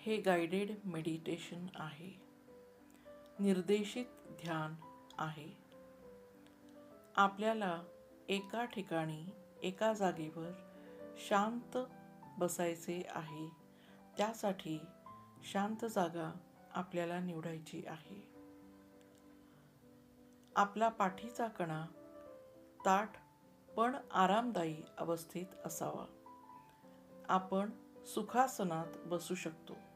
हे guided meditation आहे. निर्देशित ध्यान आहे. आपल्याला एका ठिकाणी एका जागेवर शांत बसायचे आहे. त्यासाठी शांत जागा आपल्याला निवडायची आहे. आपला पाठीचा कणा ताठ पण आरामदायी अवस्थेत असावा. आपण सुखासनात बसू शकतो.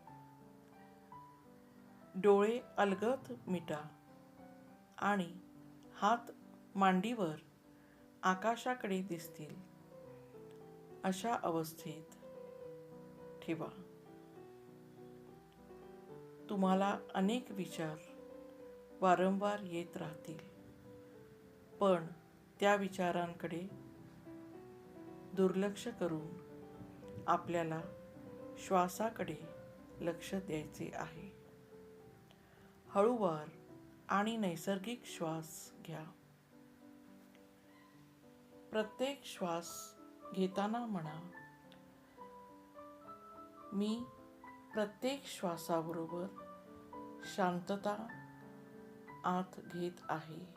डोळे अलगद मिटा आणि हात मांडीवर आकाशाकडे दिसतील. अशा अवस्थेत ठेवा. तुम्हाला अनेक विचार वारंवार येत राहतील. पण त्या विचारांकडे दुर्लक्ष करून आपल्याला श्वासाकडे लक्ष द्यायचे आहे. हळूवार आणि नैसर्गिक श्वास घ्या. प्रत्येक श्वास घेताना म्हणा मी प्रत्येक श्वासाबरोबर शांतता आत घेत आहे.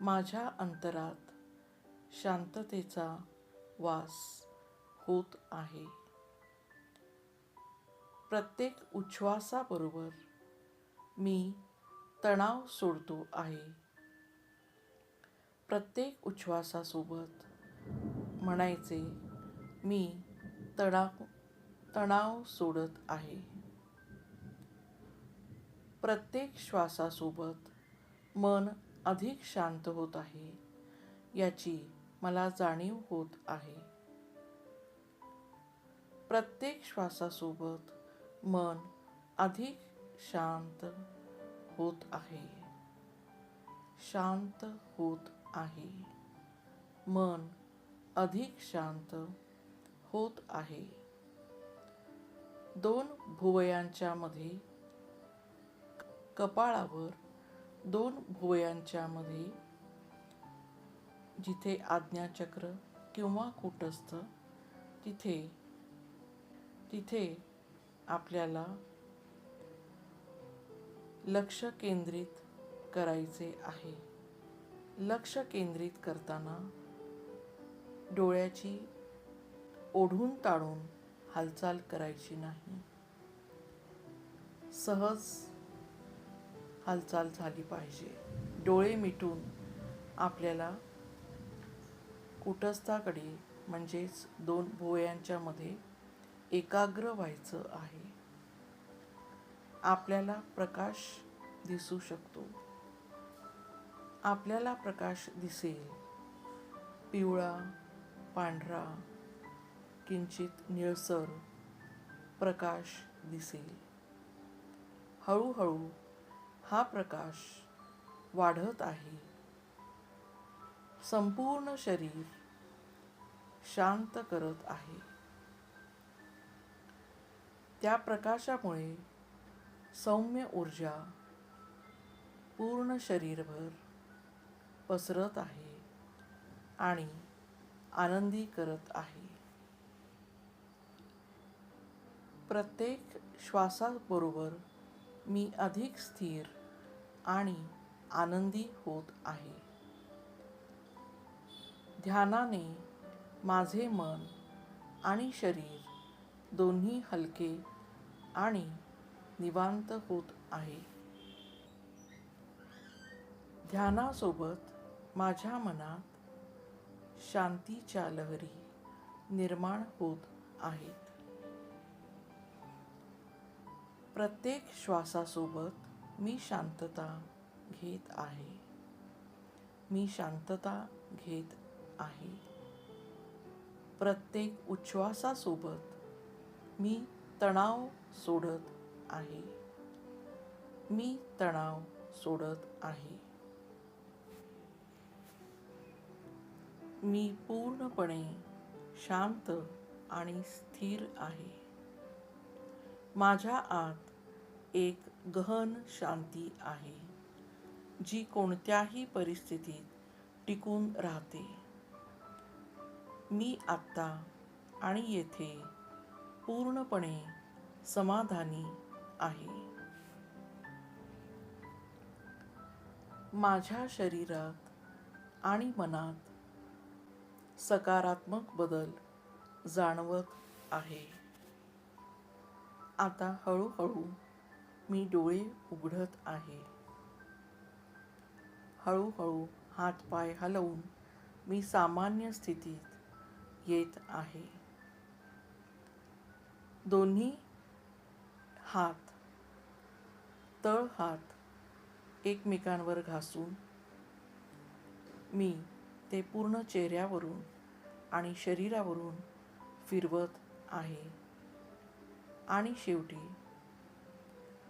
माझ्या अंतरात शांततेचा वास होत आहे. प्रत्येक उच्छ्वासाबरोबर मी तणाव सोडतो आहे. प्रत्येक उच्छ्वासासोबत म्हणायचे मी तणाव तणाव सोडत आहे. प्रत्येक श्वासासोबत मन अधिक शांत होत आहे याची मला जाणीव होत आहे. प्रत्येक श्वासासोबत मन अधिक शांत होत आहे. शांत होत आहे. मन अधिक शांत होत आहे. दोन भुवयांच्या मध्ये कपाळावर दोन भुवयांच्या मध्ये जिथे आज्ञाचक्र किंवा कुटस्थ तिथे तिथे आपल्याला लक्ष केंद्रित करायचे आहे. लक्ष केंद्रित करताना डोळ्याची ओढून ताणून हालचाल करायची नाही. सहज हालचाल झाली पाहिजे. डोळे मिटून आपल्याला कुटस्थाकडे म्हणजेच दोन भोयांच्यामध्ये एकाग्र व्हायचं आहे. आपल्याला प्रकाश दिसू शकतो. आपल्याला प्रकाश दिसेल. पिवळा पांढरा किंचित निळसर प्रकाश दिसेल. हळूहळू हा प्रकाश वाढत आहे. संपूर्ण शरीर शांत करत आहे. त्या प्रकाशामुळे सौम्य ऊर्जा पूर्ण शरीरभर पसरत आहे आणि आनंदी करत आहे. प्रत्येक श्वासाबरोबर मी अधिक स्थिर आणि आनंदी होत आहे. ध्यानाने माझे मन आणि शरीर दोन्ही हलके आणि निवांत होत आहे. ध्यानासोबत माझ्या मनात शांतीच्या लहरी निर्माण होत आहेत. प्रत्येक श्वासासोबत मी शांतता घेत आहे. मी शांतता घेत आहे. प्रत्येक उच्छ्वासासोबत मी तणाव सोडत आहे. मी तणाव सोडत आहे. मी पूर्णपणे शांत आणि स्थिर आहे. माझ्या आत एक गहन शांती आहे जी कोणत्याही परिस्थितीत टिकून राहते. मी आत्ता आणि येथे पूर्णपणे समाधानी आहे. माझ्या शरीरात आणि मनात सकारात्मक बदल जाणवत आहे. आता हळूहळू मी डोळे उघडत आहे. हळूहळू हातपाय हलवून मी सामान्य स्थितीत येत आहे. दोन्ही हात तळ हात एकमेकांवर घासून मी ते पूर्ण चेहऱ्यावरून आणि शरीरावरून फिरवत आहे. आणि शेवटी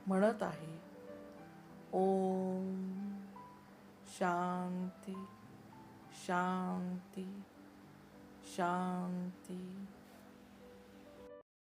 म्हणत आहे ओम शांती शांती शांती.